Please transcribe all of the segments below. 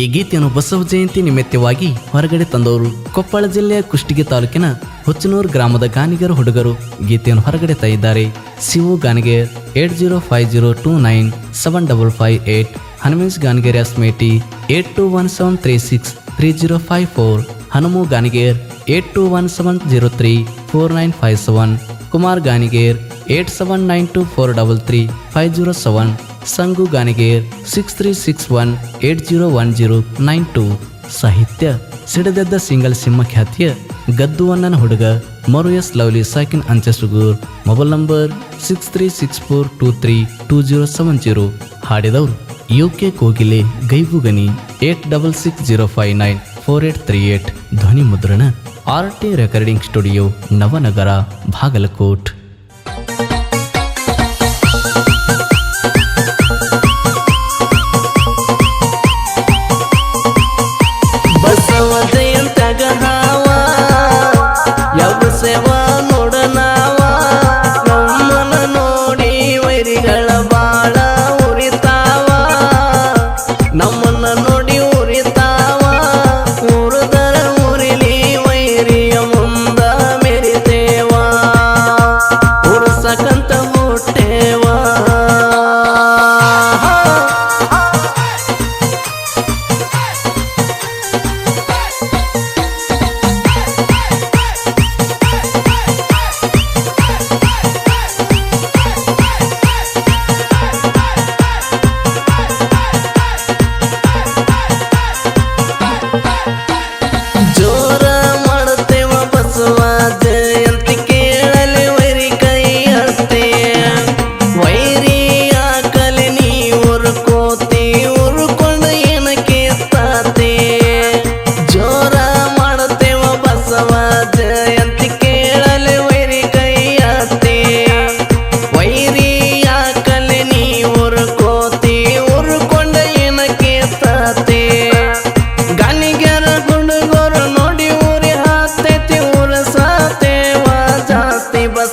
ಈ ಗೀತೆಯನ್ನು ಬಸವ ಜಯಂತಿ ನಿಮಿತ್ತವಾಗಿ ಹೊರಗಡೆ ತಂದವರು ಕೊಪ್ಪಳ ಜಿಲ್ಲೆಯ ಕುಷ್ಟಗಿ ತಾಲೂಕಿನ ಹುಚ್ಚನೂರು ಗ್ರಾಮದ ಗಾನಿಗರ ಹುಡುಗರು ಗೀತೆಯನ್ನು ಹೊರಗಡೆ ತಂದಿದ್ದಾರೆ. Shivu Ganiger eight zero five zero two nine seven double five eight, Hanumesh Ganiger ಎಸ್ಮೇಟಿ eight two one seven three six three zero five four, Hanumu Ganiger eight two one seven zero three four nine five seven, Kumar Ganiger eight seven nine two four double three five zero seven. Sangu Ganiger six three six one eight zero one zero nine two ಸಾಹಿತ್ಯ, ಸಿಡದೆದ್ದ single ಸಿಂಹ ಖ್ಯಾತಿಯ ಗದ್ದುವಣ್ಣನ ಹುಡುಗ ಮರು S lovely ಸಾಕಿನ್ ಅಂಚೆಸುಗೂರ್. Mobile number six three six four two three two zero seven zero ಹಾಡಿದವರು U K ಕೋಗಿಲೆ ಗೈಬುಗನಿ eight double six zero five nine four eight three eight ಧ್ವನಿ ಮುದ್ರಣ R T recording studio Navanagar Bagalkot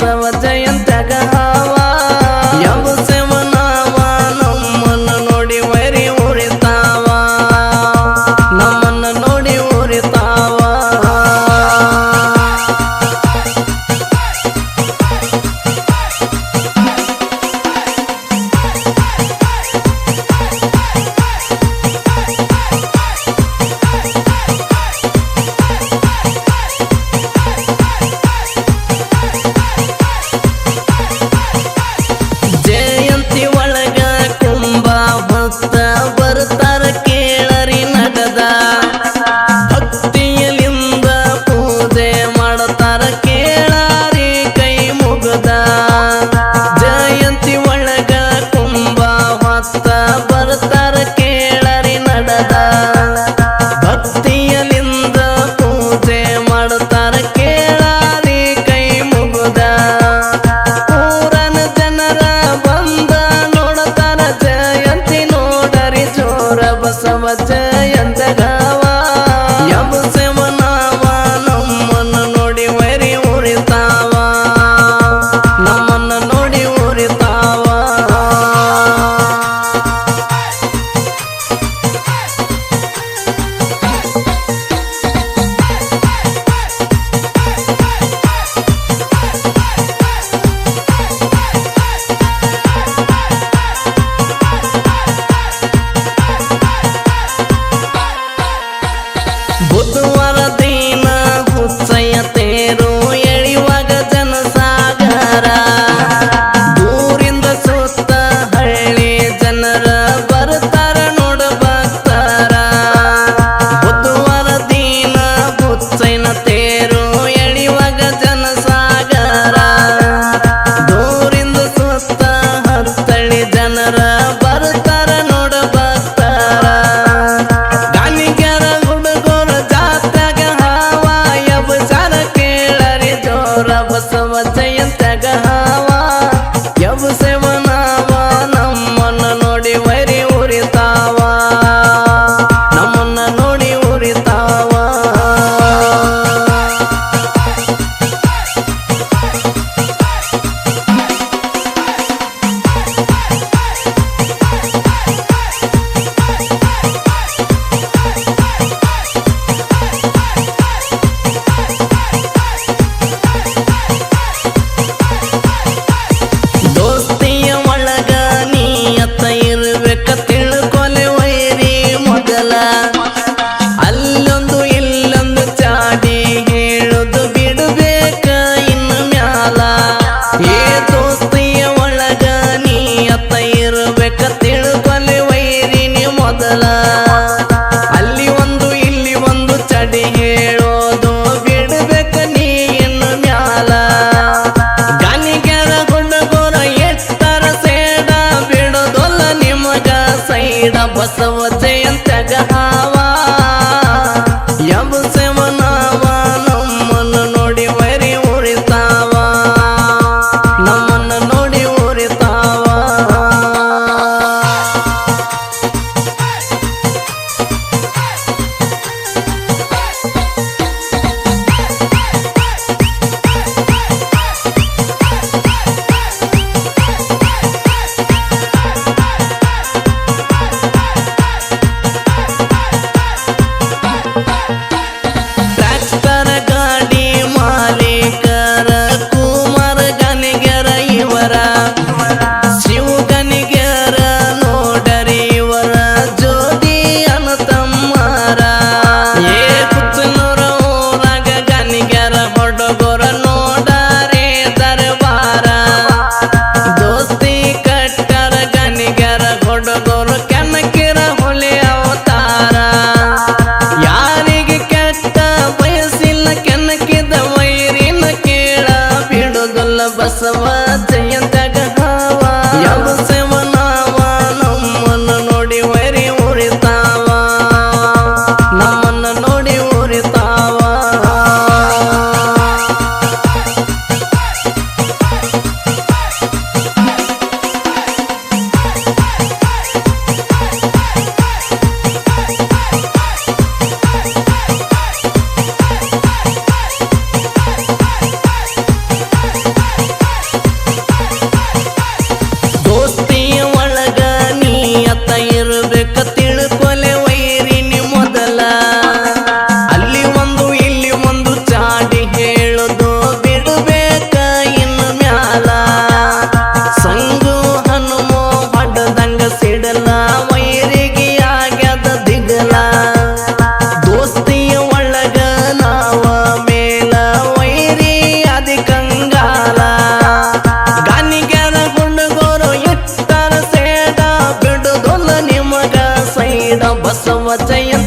सब யாருக்கே 怎样？